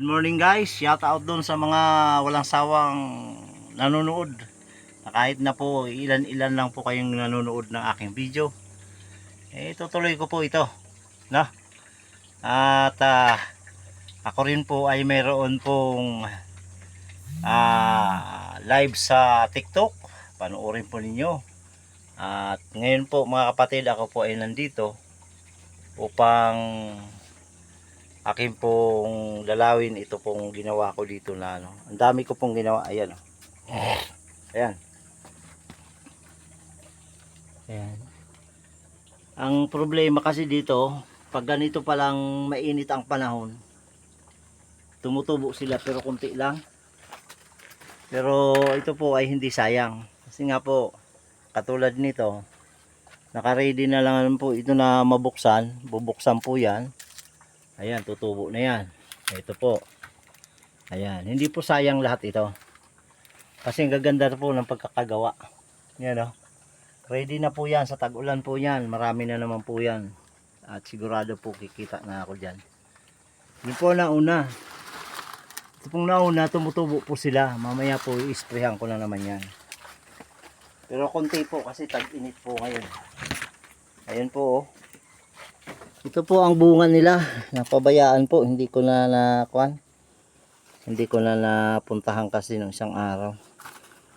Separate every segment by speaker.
Speaker 1: Good morning guys, shout out doon sa mga walang sawang nanonood. Na kahit na po ilan-ilan lang po kayong nanonood ng aking video. Eh tutuloy ko po ito. No? At ah, ako rin po ay mayroon pong ah, live sa TikTok. Panoorin po ninyo. At ngayon po mga kapatid, ako po ay nandito upang akin pong dalawin ito pong ginawa ko dito na ano. Ang dami ko pong ginawa. Ayan. oh. Ayan. Ayan. Ang problema kasi dito, pag ganito pa lang mainit ang panahon, tumutubo sila pero kunti lang. Pero ito po ay hindi sayang. Kasi nga po, katulad nito, naka-ready na lang po ito na mabuksan. Bubuksan po yan. Ayan, tutubo na yan. Ito po. Ayan, hindi po sayang lahat ito. Kasi ang gaganda po ng pagkakagawa. Yan o. Ready na po yan. Sa tag-ulan po yan. Marami na naman po yan. At sigurado po kikita na ako dyan. Yun po na una. Ito pong nauna, tumutubo po sila. Mamaya po, i-sprayhan ko na naman yan. Pero konti po kasi tag-init po ngayon. Ayan po oh. Ito po ang bunga nila. Napabayaan po. Hindi ko na nakuan. Hindi ko na napuntahan kasi ng isang araw.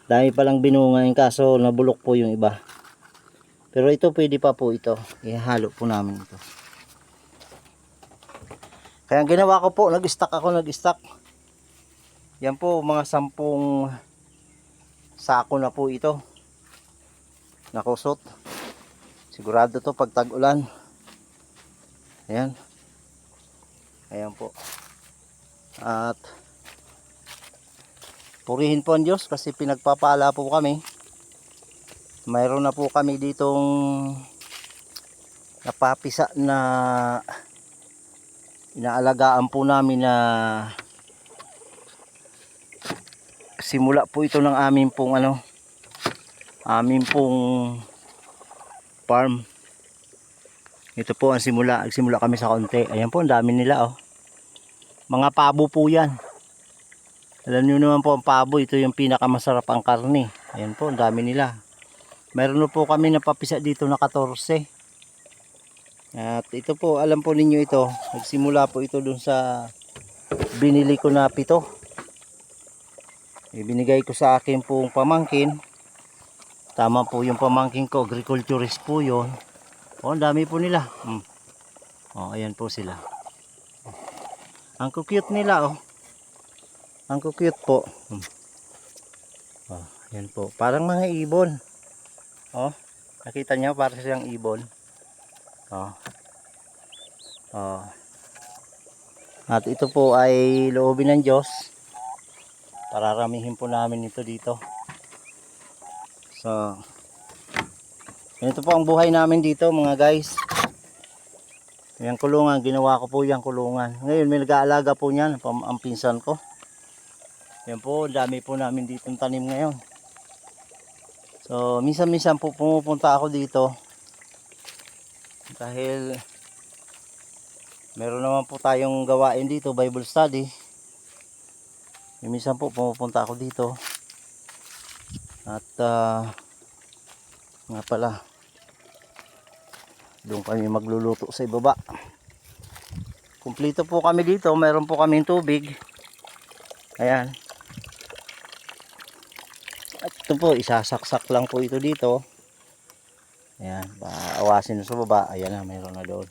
Speaker 1: Dami palang binunga yung kaso nabulok po yung iba. Pero ito pwede pa po ito. Ihalo po namin ito. Kaya ginawa ko po, nag-stack ako, nag-stack. Yan po, mga sampung sako na po ito. Nakusot. Sigurado to pag tag-ulan. Ayan. Ayan po. At purihin po ang Diyos kasi pinagpapala po kami. Mayroon na po kami ditong napapisa na inaalagaan po namin na simula po ito ng amin pong ano amin pong farm ito po ang simula. Nagsimula kami sa konti. Ayan po, ang dami nila oh. Mga pabo po yan. Alam nyo naman po ang pabo. Ito yung pinakamasarap ang karne. Ayan po, ang dami nila. Meron po kami napapisa dito na 14. At ito po, alam po ninyo ito. Nagsimula po ito dun sa binili ko na pito. Ibinigay ko sa akin pong pamangkin. Tama po yung pamangkin ko. Agriculturist po yun. Oh, ang dami po nila. Hmm. Oh, ayan po sila. Ang cute nila, oh. Ang cute po. Hmm. Oh, ayan po. Parang mga ibon. Oh, nakita niyo parang siyang ibon. Oh. Oh. At ito po ay loobin ng Diyos. Pararamihin po namin ito dito. So, ito po ang buhay namin dito mga guys. Yung kulungan, ginawa ko po yung kulungan. Ngayon may nag-aalaga po niyan, ang pinsan ko. Yan po, dami po namin dito tanim ngayon. So, minsan-minsan po pumupunta ako dito. Dahil meron naman po tayong gawain dito, Bible study. Minsan po pumupunta ako dito. At ah, nga pala, doon kami magluluto sa ibaba. Kumplito po kami dito. Mayroon po kaming tubig. Ayan. At ito po, isasaksak lang po ito dito. Ayan. Paawasin sa baba. Ayan na, mayroon na doon.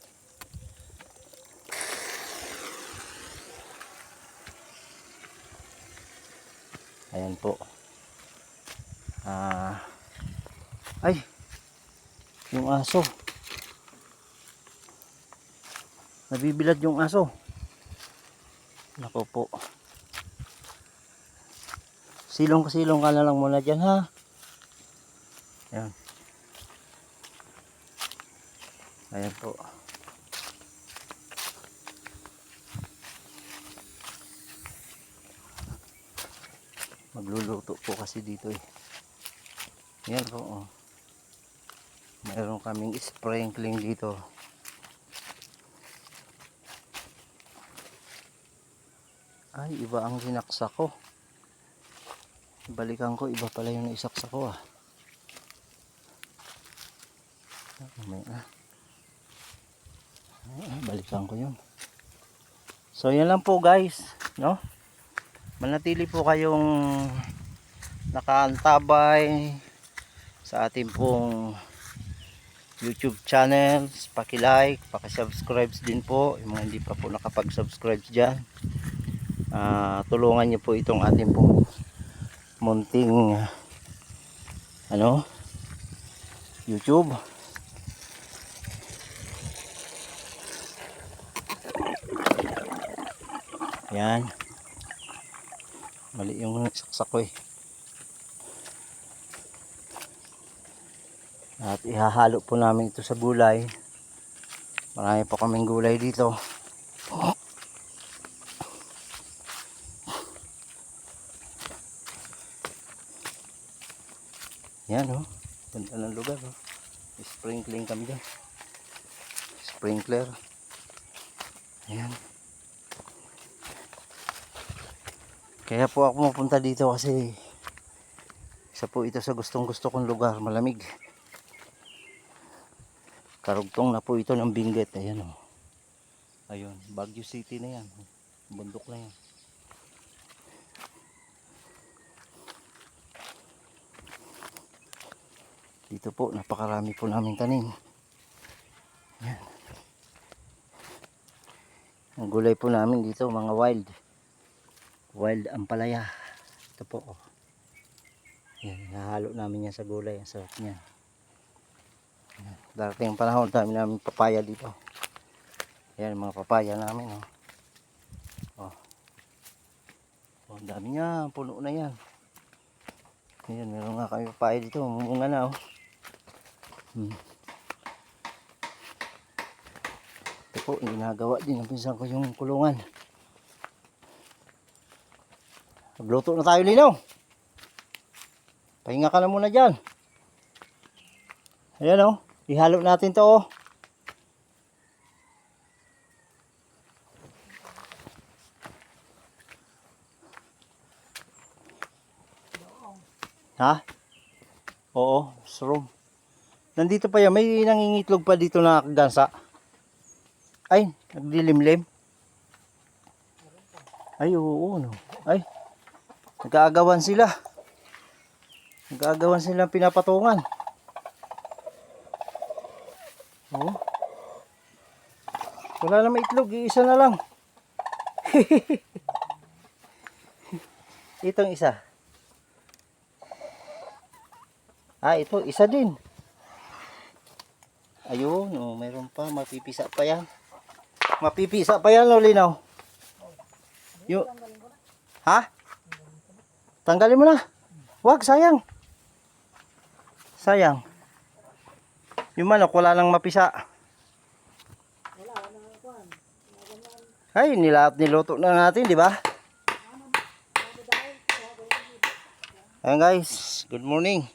Speaker 1: Ayan po. Ah. ay, yung aso. Nabibilad yung aso. Nako po. Silong silong ka na lang muna dyan ha. Ayan. Ayan po. Magluluto po kasi dito eh. Ayan po oh. Mayroon kaming sprinkling dito. Ay, iba ang sinaksa ko. Balikan ko, iba pala yung isaksa ko ah. Ah, May ah. Ah, balikan ko yun. So, yan lang po guys. No? Manatili po kayong nakaantabay sa ating pong YouTube channels. Paki-like, paki-subscribe din po. Yung mga hindi pa po nakapag-subscribe dyan. Ah, tulungan niyo po itong ating pong munting ano YouTube. Yan mali yung saksak ko eh. At ihahalo po namin ito sa gulay. Marami pa kaming gulay dito Yan oh. Ganda ng lugar oh. Sprinkling kami dyan. Sprinkler. Ayan. Kaya po ako mapunta dito kasi isa po ito sa gustong gusto kong lugar. Malamig. Karugtong na po ito ng Benguet. Ayan oh. Ayun. Baguio City na yan. Bundok na yan. Dito po, napakarami po namin tanim. Yan. Ang gulay po namin dito, mga wild. Wild ampalaya. Ito po. Oh. Yan, nahalo namin yan sa gulay. Ang sarap niyan. Yan. Darating ang panahon, dami namin papaya dito. Yan, mga papaya namin. Oh. Oh. Oh, ang dami niya. Puno na yan. Ayan, meron nga kami papaya dito. Mumunga na oh. Hmm. Ito po, ginagawa din pinsan ko yung kulungan. Magluto na tayo, Linaw. Pahinga ka na muna dyan. Ayan o, ihalo natin to oh. Ha? Oo, srom. Nandito pa yan. May nangingitlog pa dito na gansa. Ay, nagdilimlim. Ay, oo, no. Ay, nag-aagawan sila. Nag-aagawan sila pinapatungan. Oo. Wala na may itlog. Iisa na lang. Itong isa. Ah, ito. Isa din. Ayun, oh, mayroon pa. Mapipisa pa yan. Mapipisa pa yan, Lolinaw. Yung... Ha? Tanggalin mo na. Wag, sayang. Sayang. Yung manok, wala nang mapisa. Ay, nilap niluto na natin, di ba? Ayan guys, good morning.